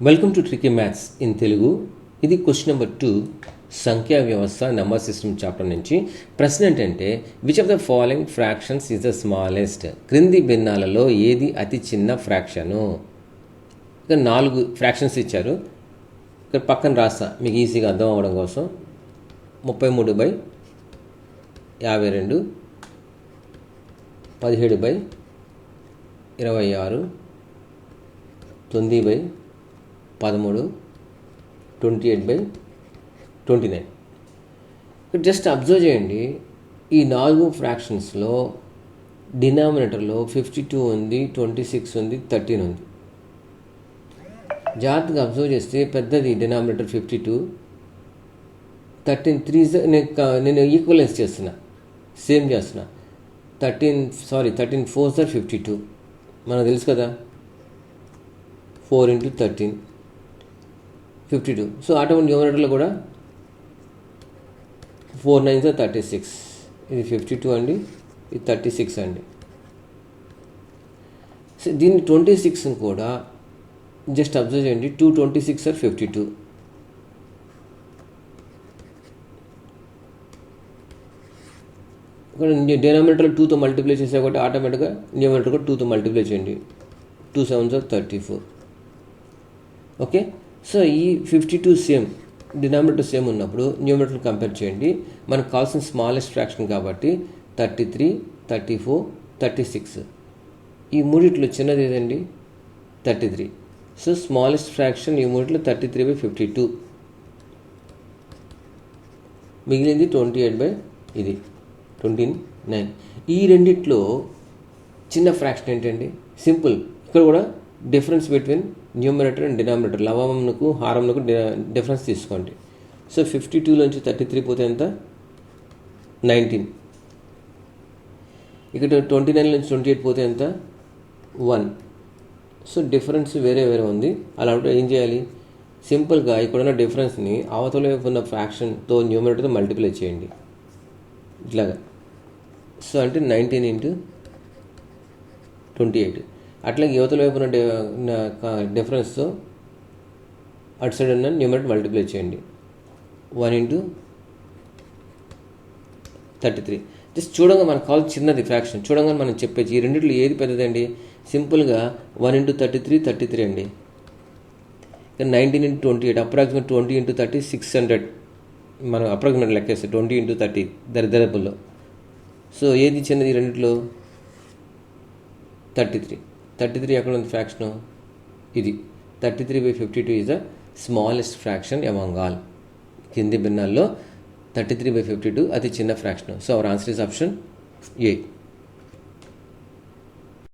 Welcome to tricky maths in Telugu ఇది question number two సంఖ్యా వ్యవస్థ నెంబర్ సిస్టమ్ చాప్టర్ నుంచి. ప్రశ్న ఏంటంటే which of the following fractions is the smallest క్రింది భిన్నాలలో ఏది అతి చిన్న ఫ్రాక్షను ఇక నాలుగు ఫ్రాక్షన్స్ ఇచ్చారు. ఇక్కడ పక్కన రాస్తా మీకు ఈజీగా అర్థం అవ్వడం కోసం. ముప్పై మూడు బై యాభై రెండు పదిహేడు బై ఇరవై ఆరు తొమ్మిది బై పదమూడు twenty eight by twenty nine just observe చేయండి. ఈ నాలుగు ఫ్రాక్షన్స్లో డినామినేటర్లో ఫిఫ్టీ టూ ఉంది ట్వంటీ సిక్స్ ఉంది థర్టీన్ ఉంది. జాగ్రత్తగా అబ్జర్వ్ చేస్తే పెద్దది denominator fifty two thirteen three నేను నేను ఈక్వలెన్స్ చేస్తున్నా. సేమ్ చేస్తున్నా. Thirteen sorry thirteen four sir fifty two మనకు తెలుసు కదా? Four into thirteen fifty two so automatic న్యూమరేటర్లో కూడా ఫోర్ నైన్ థర్టీ సిక్స్ ఇది ఫిఫ్టీ టూ అండి ఇది థర్టీ సిక్స్ అండి. సో దీన్ని ట్వంటీ సిక్స్ని కూడా జస్ట్ అబ్జర్వ్ చేయండి. Two twenty six are fifty two ఇక్కడ డినామినేటర్ టూతో మల్టిప్లై చేసే కాబట్టి ఆటోమేటిక్గా న్యూమినేటర్ కూడా టూతో మల్టిప్లై చేయండి. Two seven sir thirty four okay so ఈ fifty two same denominator same ఉన్నప్పుడు న్యూమినేటర్ కంపేర్ చేయండి. మనకు కావాల్సిన స్మాలెస్ట్ ఫ్రాక్షన్ కాబట్టి thirty three thirty four thirty six ఈ మూడిట్లో చిన్నది ఏదండి? Thirty three so smallest fraction ఈ మూడిట్లో thirty three by fifty two మిగిలింది ట్వంటీ ఎయిట్ బై ఇది ట్వంటీ నైన్ ఈ రెండిట్లో చిన్న ఫ్రాక్షన్ ఏంటండి? సింపుల్. ఇక్కడ కూడా difference between numerator and denominator లవమునకు హారంకు డిఫరెన్స్ తీసుకోండి. సో ఫిఫ్టీ టూలోంచి థర్టీ త్రీ పోతే ఎంత? నైన్టీన్ ఇక్కడ ట్వంటీ నైన్ నుంచి ట్వంటీ ఎయిట్ పోతే ఎంత? వన్ సో డిఫరెన్స్ వేరే వేరే ఉంది. అలా ఉంటే ఏం చేయాలి? సింపుల్గా ఇక్కడున్న డిఫరెన్స్ని అవతల వైపు ఉన్న ఫ్రాక్షన్తో న్యూమినేటర్తో మల్టిప్లై చేయండి. ఇట్లాగా. సో అంటే నైన్టీన్ ఇంటూ ట్వంటీ ఎయిట్ అట్లాగే యువతల వైపు ఉన్న డిఫరెన్స్తో అటు సైడ్ ఉన్న న్యూమరేట్ మల్టిప్లై చేయండి. One into thirty three just చూడంగా మనకు కాల్ చిన్నది ఫ్రాక్షన్ చూడంగా మనం చెప్పేది ఈ రెండిట్లో ఏది పెద్దదండి? సింపుల్గా one into thirty three thirty three అండి. ఇక nineteen into twenty eight approximate twenty into thirty six hundred మనం అప్రాక్సిమేట్ లెక్కేస్తే ట్వంటీ ఇంటూ థర్టీ దరిదరపుల్లో. సో ఏది చిన్నది ఈ రెండిట్లో? థర్టీ త్రీ థర్టీ త్రీ ఎక్కడ ఉంది ఫ్రాక్షను ఇది thirty three by fifty two is the smallest fraction among all కింది భిన్నాల్లో thirty three by fifty two అతి చిన్న fraction so our answer is option A